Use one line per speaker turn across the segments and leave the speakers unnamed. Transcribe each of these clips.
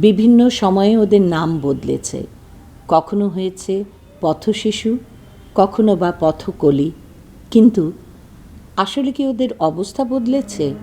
বিভিন্ন সময়ে ওদের নাম বদলেছে। কখনো হয়েছে পথশিশু, কখনো বা পথকলি। কিন্তু আসলে কি ওদের অবস্থা বদলেছে?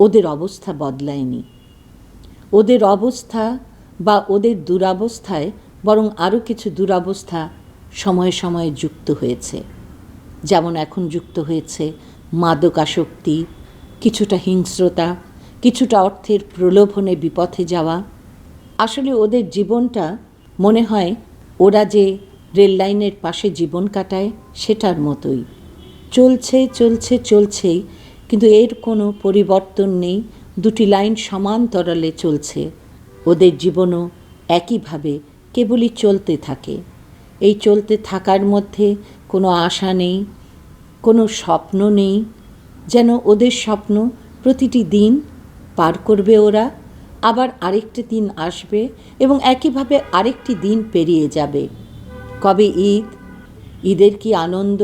ওদের অবস্থা বদলায়নি। ওদের অবস্থা বা ওদের দুরাবস্থায় বরং আরও কিছু দুরাবস্থা সময়ে সময়ে যুক্ত হয়েছে। যেমন এখন যুক্ত হয়েছে মাদকাসক্তি, কিছুটা হিংস্রতা কিছুটা অর্থের প্রলোভনে বিপথে যাওয়া। আসলে ওদের জীবনটা মনে হয় ওরা যে রেল লাইনের পাশে জীবন কাটায়, সেটার মতোই। চলছে চলছে, চলছেই, কিন্তু এর কোনো পরিবর্তন নেই। দুটি লাইন সমান্তরালে চলছে। ওদের জীবনও একইভাবে কেবলই চলতে থাকে। এই চলতে থাকার মধ্যে কোনো আশা নেই, কোনো স্বপ্ন নেই। যেন ওদের স্বপ্ন প্রতিটি দিন পার করবে ওরা, আবার আরেকটি দিন আসবে এবং একইভাবে আরেকটি দিন পেরিয়ে যাবে। কবে ঈদ? ঈদের কি আনন্দ?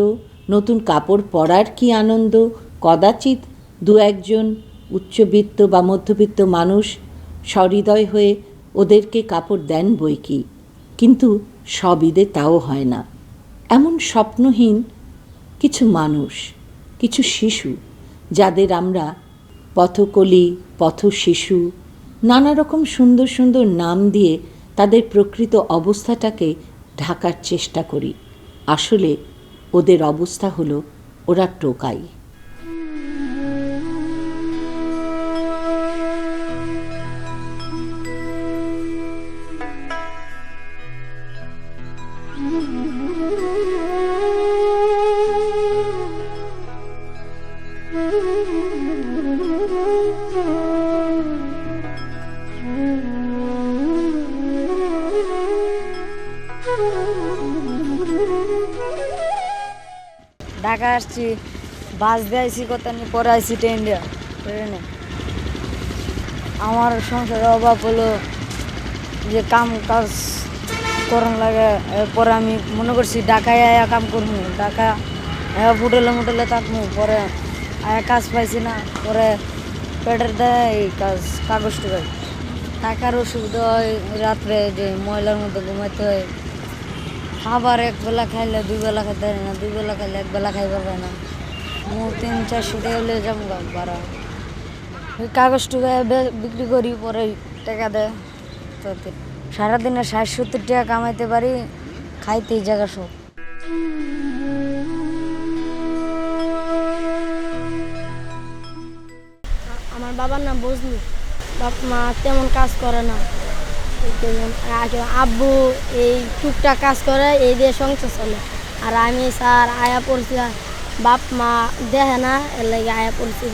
নতুন কাপড় পরার কি আনন্দ? কদাচিৎ দু একজন উচ্চবিত্ত বা মধ্যবিত্ত মানুষ সহৃদয় হয়ে ওদেরকে কাপড় দেন বই কি? কিন্তু সব ঈদে তাও হয় না। এমন স্বপ্নহীন কিছু মানুষ, কিছু শিশু, যাদের আমরা পথকলি পথ শিশু নানা রকম সুন্দর সুন্দর নাম দিয়ে তাদের প্রকৃত অবস্থাটাকে ঢাকার চেষ্টা করি। আসলে ওদের অবস্থা হলো ওরা টোকাই।
ঢাকা আসছি, বাস দিয়ে কত নিয়ে পরে আইসি ট্রেন ট্রেনে আমার সংসারের অভাব হলো যে কাম কাজ করন লাগে, এরপরে আমি মনে করছি ঢাকায় আয়া কাম করব ঢাকা আয়া হোটেলে মোটেলে থাকব পরে আয়া কাজ পাইছি না, পরে পেটের দেয় এই কাজ, কাগজ টাকায় টাকার অসুবিধা হয়, রাত্রে যে ময়লার মধ্যে ঘুমাইতে হয়। খাবার এক বেলা খাইলে দুই বেলা খাইতে হয় না, দুই বেলা খাইলে এক বেলা খাইবার পায় না। মু তিন চারশো টাকা হলে যাব বাড়া ওই কাগজ টুকা বিক্রি করি, পরে টাকা দেয়। তো সারাদিনে ষাট সত্তর টাকা কামাইতে পারি, খাইতে এই জায়গা সব।
আমার বাবার নাম বজলু বাপ মা তেমন কাজ করে না। আব্বু এই টুকটাক কাজ করে, এই দিয়ে সংসার চলে। আর আমি স্যার আয়া পড়ছি বাপ মা দেখে না, এর লাগে আয়া পড়ছি।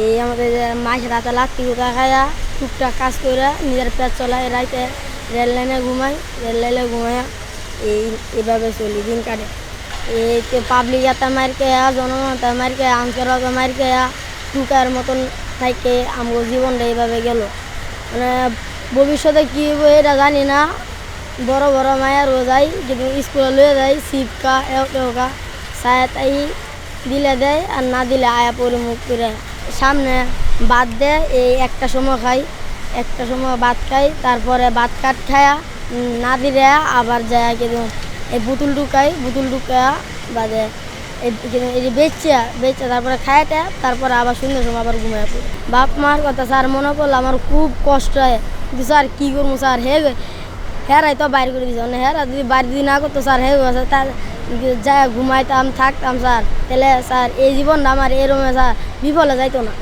এই আমাদের যে মাছের হাতে লাত্তি গুঁকা খায়া টুকটাক কাজ করে নিজের পেট চলায়, রাইতে রেল লাইনে ঘুমাই, রেল লাইনে ঘুমাই এই এভাবে চলি দিন কাটে। এই পাবলিক এত মার খেয়া, জনগণতা মার খেয়া আনসারত মার খেয়া টুকার মতন থাকে আমার জীবনটা এইভাবে গেল। মানে ভবিষ্যতে কী হইব এটা জানি না। বড় বড় মায়েরও যাই কিন্তু স্কুলে লয়ে যাই শিবকা এওকা সায়া তাই দিলে দেয় আর না দিলে আয়া পরে মুখ করে। সামনে ভাত দেয়, এই একটা সময় খাই একটা সময় ভাত খাই তারপরে ভাত কাট খায়া না দিলে আবার যায় কিন্তু এই বুতুল ঢুকাই বুতুল ঢুকায়া বাদে এই বেচছে বেচছে তারপরে খাইটা তারপরে আবার সুন্দর সময় আবার ঘুমিয়ে বাপ মার কথা স্যার মনে করলে আমার খুব কষ্ট হয়। কিন্তু স্যার কী করব স্যার? হে হেরাই তো বাইর করে দিছে। হেরা যদি বাইরে যদি না করতো, স্যার, হে তার যা ঘুমাইতাম, থাকতাম, স্যার। তাহলে, স্যার, এই জীবনটা আমার এরমে, স্যার, বিফলে যাইতো না।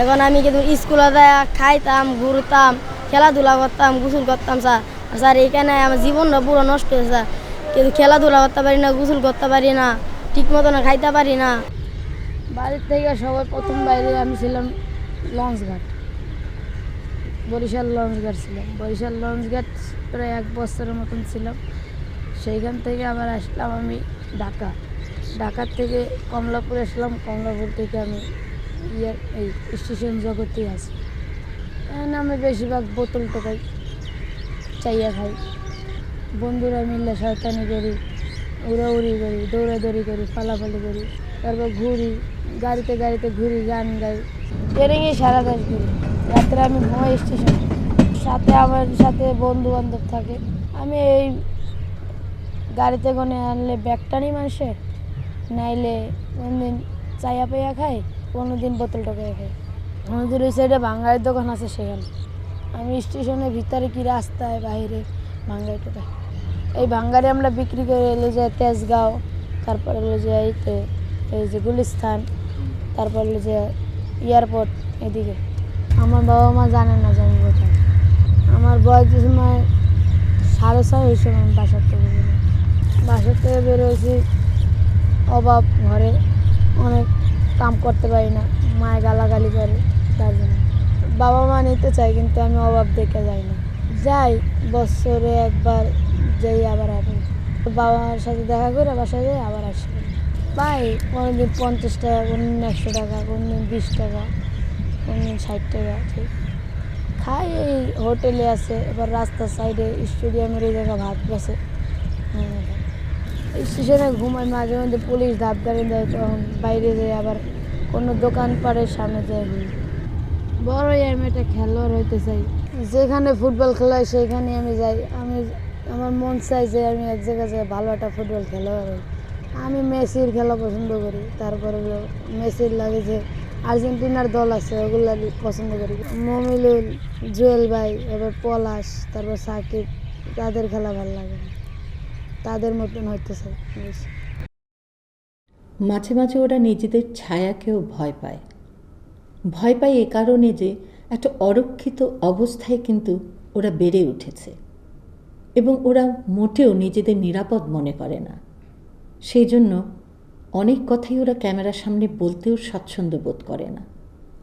এখন আমি কিন্তু স্কুলে যায় খাইতাম, ঘুরতাম, খেলাধুলা করতাম, গোসল করতাম, স্যার। স্যার, এইখানে আমার জীবনটা পুরো নষ্ট হয়েছে, স্যার। কিন্তু খেলাধুলা করতে পারি না, গোসল করতে পারি না, ঠিক মতন খাইতে পারি না। বাড়ির থেকে সবাই প্রথম বাইরে আমি ছিলাম লঞ্চ ঘাট বরিশাল লঞ্চ ঘাট ছিলাম। বরিশাল লঞ্চ ঘাট প্রায় এক বছরের মতন ছিলাম। সেইখান থেকে আবার আসলাম আমি ঢাকা। ঢাকার থেকে কমলাপুর আসলাম। কমলাপুর থেকে আমি ইয়ে এই স্টেশন জগতে আছি। এখানে আমি বেশিরভাগ বোতল টোকাই চাইয়া খাই। বন্ধুরা মিললে শয়তানি করি, উড়াউড়ি করি, দৌড়াদৌড়ি করি, পালাপালি করি, তারপর ঘুরি, গাড়িতে গাড়িতে ঘুরি, গান গাই ট্রেনিংয়ে সারা দেশ ঘুরি। রাত্রে আমি ঘুমাই স্টেশনে, সাথে আমার সাথে বন্ধু বান্ধব থাকে। আমি এই গাড়িতে করে আনলে ব্যাগটা নিই মানুষের, নাইলে কোনদিন চাইয়া পাইয়া খাই কোনো দিন বোতল টোকাইয়া খাই। আমাদের ওই সাইডে বাঙালির দোকান আছে সেখানে। আমি স্টেশনের ভিতরে কি রাস্তায় বাইরে বাঙালি টোকাই এই বাঙ্গারি আমরা বিক্রি করে এলে যে তেজগাঁও, তারপর হলো যে এইতে এই যে গুলিস্তান, তারপর হলো যে এয়ারপোর্ট এদিকে। আমার বাবা মা জানে না যে আমি কোথায়। আমার বয়স সময় সাড়ে ছয় সময় আমি বাসার থেকে বেরোই। বাসার থেকে বেরোয়েছি অভাব ঘরে, অনেক কাম করতে পারি না মায়ে গালাগালি করে, তার জন্য। বাবা মা নিতে চাই কিন্তু আমি অভাব দেখে যাই না। যাই, বছরে একবার যাই আবার আমি বাবার সাথে দেখা করে বাসায় যাই, আবার আসি। পাই কোনোদিন পঞ্চাশ টাকা, কোনোদিন একশো টাকা, কোনোদিন বিশ টাকা। ষাট ঠিক। খাই, এই হোটেলে আছে, এবার রাস্তার সাইডে স্টেডিয়ামের এই জায়গা ভাত বেছে স্টেশনে ঘুমাই, মাঝে মধ্যে পুলিশ ধাপ গাড়ি দেয়, তখন বাইরে যাই আবার কোনো দোকান পাড়ের সামনে ঘুরি বড় আমি একটা খেলোয়াড় হইতে চাই। যেখানে ফুটবল খেলা হয় সেইখানে আমি যাই। আমি, আমার মন চাই যে আমি এক জায়গায় যাই ভালো একটা ফুটবল খেলোয়াড় আমি মেসির খেলা পছন্দ করি। তারপরে মেসির লাগে যে আর্জেন্টিনার দল আছে, ওগুলো পছন্দ করি। মমিলুল জুয়েল ভাই, এবার পলাশ, তারপর সাকিব, তাদের খেলা ভালো লাগে তাদের মতন হইতে চাই
মাঝে মাঝে ওরা নিজেদের ছায়াকেও ভয় পায়। ভয় পায় এ কারণে যে একটা অরক্ষিত অবস্থায় কিন্তু ওরা বেড়ে উঠেছে এবং ওরা মোটেও নিজেদের নিরাপদ মনে করে না। সেই জন্য অনেক কথাই ওরা ক্যামেরার সামনে বলতেও স্বাচ্ছন্দ্য বোধ করে না।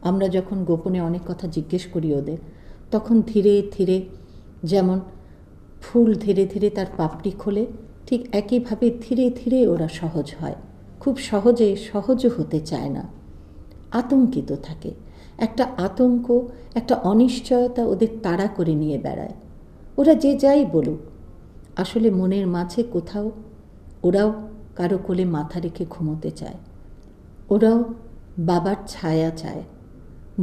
আমরা যখন গোপনে অনেক কথা জিজ্ঞেস করি ওদের, তখন ধীরে ধীরে যেমন ফুল ধীরে ধীরে তার পাপড়ি খোলে, ঠিক একইভাবে ধীরে ধীরে ওরা সহজ হয়। খুব সহজে সহজও হতে চায় না। আতঙ্কিত থাকে। একটা আতঙ্ক, একটা অনিশ্চয়তা ওদের তাড়া করে নিয়ে বেড়ায়। ওরা যে যাই বলুক, আসলে মনের মাঝে কোথাও ওরাও কারও কোলে মাথা রেখে ঘুমোতে চায়। ওরাও বাবার ছায়া চায়।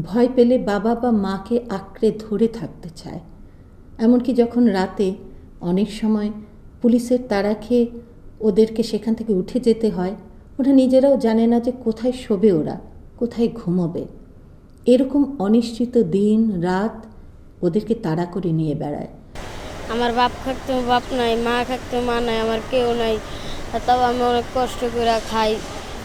ভয় পেলে বাবা বা মাকে আঁকড়ে ধরে থাকতে চায়। এমনকি যখন রাতে অনেক সময় পুলিশের তাড়া খেয়ে ওদেরকে সেখান থেকে উঠে যেতে হয়, ওরা নিজেরাও জানে না যে কোথায় শোবে ওরা, কোথায় ঘুমোবে। এরকম অনিশ্চিত দিন, রাত ওদেরকে তাড়া করে নিয়ে বেড়ায়।
আমার বাপ থাকতো বাপ নাই, মা থাকতো মা নাই, আমার কেউ নাই। তাও আমি অনেক কষ্ট করে খাই।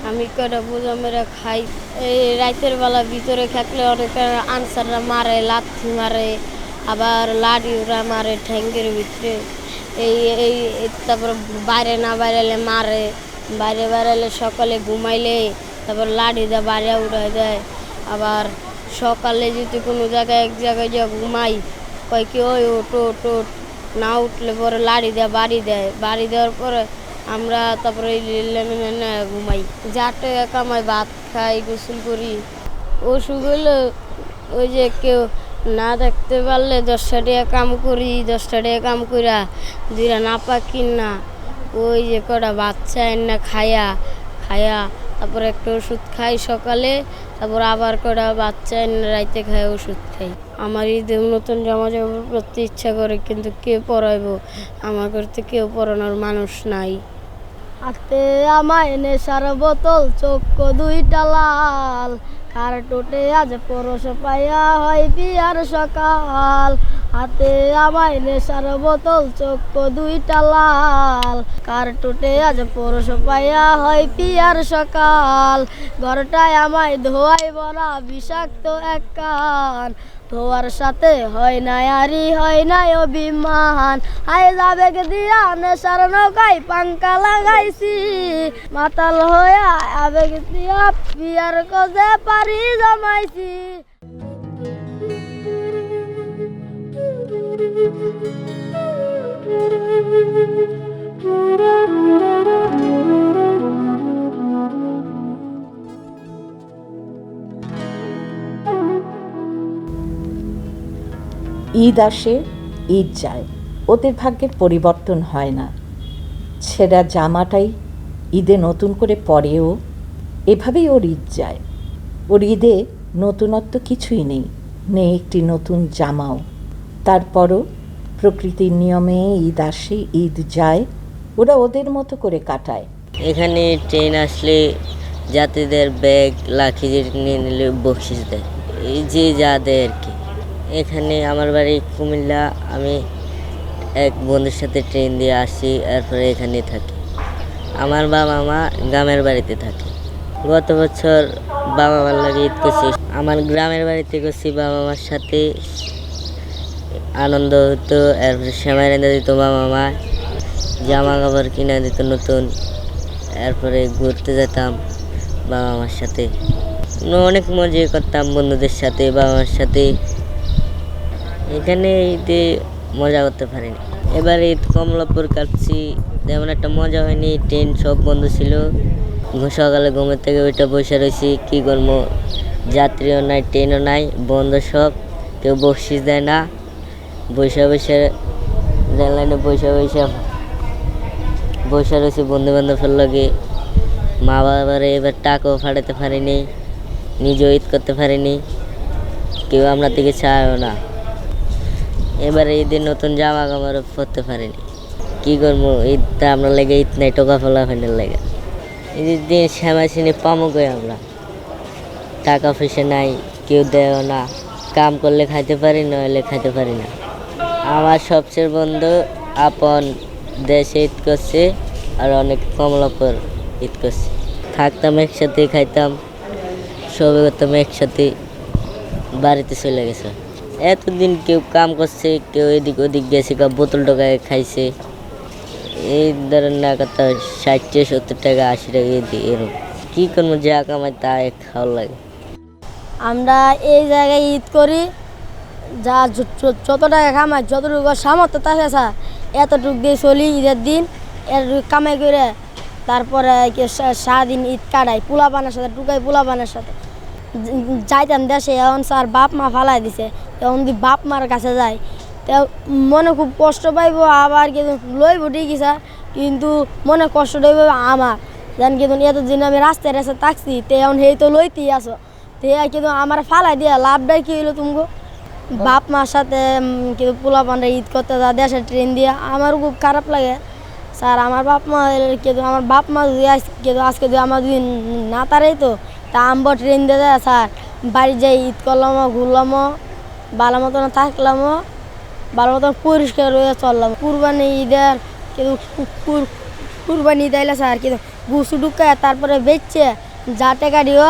আমি কটা বোঝা মেরে খাই। এই রাতের বেলা ভিতরে থাকলে অনেক আনসাররা মারে, লাথি মারে, আবার লাডি ওরা মারে ঠ্যাঙ্গের ভিতরে। এই এই তারপর বাইরে না বাইরেলে মারে, বাইরে বাইরেলে সকালে ঘুমাইলে তারপর লাডি দেয় বাইরে উড়াই দেয়। আবার সকালে যদি কোনো জায়গায় এক জায়গায় যা ঘুমাই, কয় কি, ওই ওট ওট না উঠলে পরে লাড়ি দেয় বাড়ি দেয়। বাড়ি দেওয়ার পরে আমরা তারপরে ঘুমাই। যাটে কামাই ভাত খাই, গোসল করি। অসুখ হইলে ওই যে কেউ না দেখতে পারলে দশটা টাকা কাম করি, দশটা টাকা কাম কইরা দুইটা না পাকি না ওই যে কটা বাচ্চা না খায়া খায়া তারপর একটা ওষুধ খাই সকালে, তারপর আবার কটা বাচ্চা এনে রাইতে খাই ওষুধ খাই। আমার ঈদের নতুন জামা জামা পরতে ইচ্ছা করে, কিন্তু কে পরাইবো? আমার করতে কেউ পরানোর মানুষ নাই। হাতে আমায় নেশার বোতল চোখ দুইটা লাল। কার টোটে আজ পরশ পাইয়া হয় পিয়ার সকাল? হাতে আমায় নেশার বোতল চোখ দুইটা লাল। কার টোটে আজ পরশ পাইয়া হয় পিয়ার সকাল? ঘরটায় আমায় ধোয়াই বলা বিষাক্ত এক কান। ধোয়ার সাথে হয় না আরি হয় না অভিমান। হায় যাবে দিয়া নেশার নৌকায় পাঙ্কা লাগাইছি। মাতাল হয়ে আবেগ দিয়া পিয়ার কজে পারি জমাইছি।
ঈদ আসে, ঈদ যায়। ওদের ভাগ্যের পরিবর্তন হয় না। ছেঁড়া জামাটাই ঈদে নতুন করে পরেও এভাবেই ওর ঈদ যায়। ওর ঈদে নতুনত্ব কিছুই নেই নেই একটি নতুন জামাও। তারপরও প্রকৃতির নিয়মে ঈদ আসে, ঈদ যায়, ওরা ওদের মতো করে কাটায়।
এখানে ট্রেন আসলে যাত্রীদের ব্যাগ লাঠি নিয়ে নিলে বকশিস দেয়। এই যে যা দেয় আর কি। এখানে আমার বাড়ি কুমিল্লা। আমি এক বন্ধুর সাথে ট্রেন দিয়ে আসি, এরপরে এখানে থাকি। আমার বাবা মা গ্রামের বাড়িতে থাকে। গত বছর বাবা মার লাগে ঈদ করছি। আমার গ্রামের বাড়িতে করছি বাবা মার সাথে আনন্দ হতো, এরপরে সেমাই রেঁধে দিত বাবা মা। জামা কাপড় কিনে দিত নতুন, এরপরে ঘুরতে যেতাম বাবা মার সাথে। অনেক মজা করতাম বন্ধুদের সাথে, বাবা মার সাথে। এখানে ঈদে মজা করতে পারিনি। এবার ঈদ কমলাপুর কাটছি, তেমন একটা মজা হয়নি, ট্রেন সব বন্ধ ছিল। সকালে ঘুমের থেকে ওইটা বসে রয়েছি, কী করব? যাত্রীও নাই, ট্রেনও নাই, বন্ধ সব, কেউ বকশিস দেয় না। বসে বসে রেল লাইনে বসে বসে বসে রয়েছি বন্ধু বান্ধবের লগে। মা বাবার এবার টাকাও ফাটাতে পারিনি, নিজেও ঈদ করতে পারিনি, কেউ আমরা দিকে চায়ও না। এবারে ঈদের নতুন জামা কাপড় পরতে পারিনি। কী করব? ঈদটা আমরা লেগে ঈদ নাই, টোকা ফেলা ফেলে লেগে। ঈদের দিন শ্যামাসিনি পামুকই আমরা? টাকা পয়সা নাই, কেউ দেয়ও না। কাম করলে খাইতে পারি, নইলে খাইতে পারি না। আমার সবচেয়ে বন্ধু আপন দেশে ঈদ করছে, আর অনেক কমলাপুর ঈদ করছে। থাকতাম একসাথে খাইতাম সবে করতাম একসাথে বাড়িতে চলে গেছে। এতদিন কেউ কাম করছে, কেউ এদিক ওদিক গেছে, কেউ বোতল টোকায় খাইছে। এই ধরেন না কথা ষাট, সত্তর টাকা, আশি টাকা, এই দিই এরকম। কী করব, যা কামাই তা খাওয়ার লাগে।
আমরা এই জায়গায় ঈদ করি, যা যত টাকা কামাই, যতটুকু সামর্থ্য থাকে স্যার এতটুকু দিয়ে চলি ঈদের দিন। এতটুকু কামাই করে তারপরে সারাদিন ঈদ কাটাই পোলা পানের সাথে, টুকাই পোলা পানের সাথে যাইতাম দেশে, এখন স্যার বাপ মা ফালাই দিছে। এখন যদি বাপ মার কাছে যায়। তা মনে খুব কষ্ট পাইব, আবার কিন্তু লইব ঠিকই স্যার, কিন্তু মনে কষ্ট হইব আমার। যেন কিন্তু এতদিন আমি রাস্তায় রাস্তায় থাকছি, তে এখন সেই তো লইতেই আসো তে কিন্তু আমার ফালাই দিয়া লাভটাই কি হইল তুমি বাপ মার সাথে কিন্তু পোলা পান্ডা ঈদ করতে যা দেশের ট্রেন দিয়ে। আমার খুব খারাপ লাগে। স্যার, আমার বাপ মা কিন্তু, আমার বাপ মা যদি কিন্তু আজকে যদি আমার যদি না তারাই তো, তা আমবো ট্রেন দিয়ে যায়, স্যার। বাড়ি যাই, ঈদ করলাম, ঘুরলাম। ভালো মতন থাকলাম ভালো মতন পরিষ্কার হয়ে চললাম। কুরবানি ঈদের কিন্তু কুরবানি ঈদ আইলে স্যার কিন্তু গুছু ঢুকায় তারপরে বেচছে যা টাকা দিও,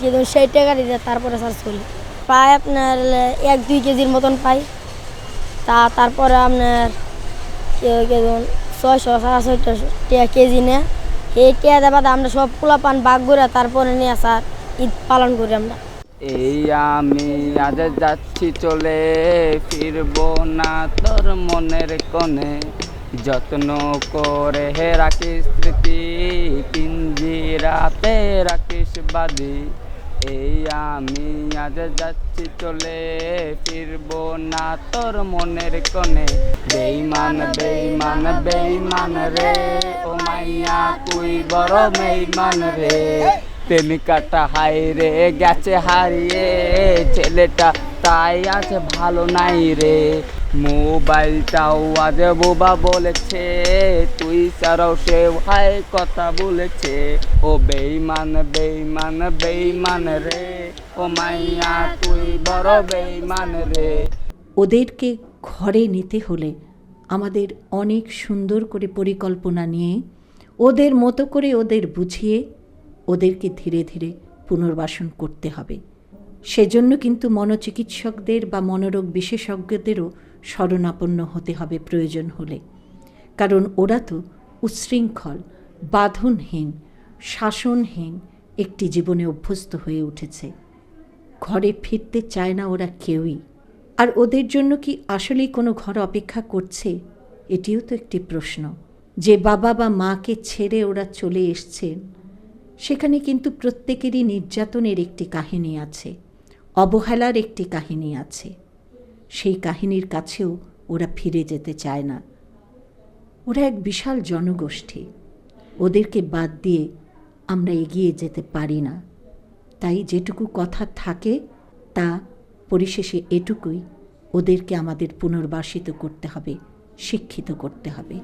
কিন্তু সেই টাকা দিয়ে তারপরে স্যার চলি। প্রায় আপনার এক দুই কেজির মতন পাই। তা তারপরে আপনার ছয়শো সাড়ে ছয়শো টাকা কেজি নেয় এই টাকা দেবা আমরা সব পান বাঘ করে তারপরে নিয়ে স্যার ঈদ পালন করি আমরা।
এই আমি আজ যাচ্ছি চলে, ফিরবো না তোর মনের কোণে যত্ন করে হে রাখিস স্মৃতি পিঞ্জিরাতে রাখিস বাদি এই আমি আজ যাচ্ছি চলে, ফিরবো না তোর মনের কোণে বেইমান বেইমান বেইমান রে, ও মাইয়া তুই বড় মেইমান রে। প্রেমিকাটা হাই রে, গেছে হারিয়ে। ছেলেটা তাই আছে ভালো নাই রে। মোবাইলটাও আজ বোবা বলেছে। তুই ছাড়াও সে ভাই কথা বলেছে। ও বেইমান বেইমান বেইমান রে। ও মাইয়া, তুই বড় বেইমান রে।
ওদেরকে ঘরে নিতে হলে আমাদের অনেক সুন্দর করে পরিকল্পনা নিয়ে, ওদের মতো করে ওদের বুঝিয়ে ওদেরকে ধীরে ধীরে পুনর্বাসন করতে হবে। সেজন্য কিন্তু মনোচিকিৎসকদের বা মনোরোগ বিশেষজ্ঞদেরও শরণাপন্ন হতে হবে প্রয়োজন হলে। কারণ ওরা তো উচ্ছৃঙ্খল, বাঁধনহীন, শাসনহীন একটি জীবনে অভ্যস্ত হয়ে উঠেছে। ঘরে ফিরতে চায় না ওরা কেউই। আর ওদের জন্য কি আসলেই কোনো ঘর অপেক্ষা করছে? এটিও তো একটি প্রশ্ন। যে বাবা বা মাকে ছেড়ে ওরা চলে এসছেন সেখানে কিন্তু প্রত্যেকেরই নির্যাতনের একটি কাহিনী আছে, অবহেলার একটি কাহিনী আছে। সেই কাহিনীর কাছেও ওরা ফিরে যেতে চায় না। ওরা এক বিশাল জনগোষ্ঠী। ওদেরকে বাদ দিয়ে আমরা এগিয়ে যেতে পারি না। তাই যেটুকু কথা থাকে, তা পরিশেষে এটুকুই ওদেরকে আমাদের পুনর্বাসিত করতে হবে, শিক্ষিত করতে হবে।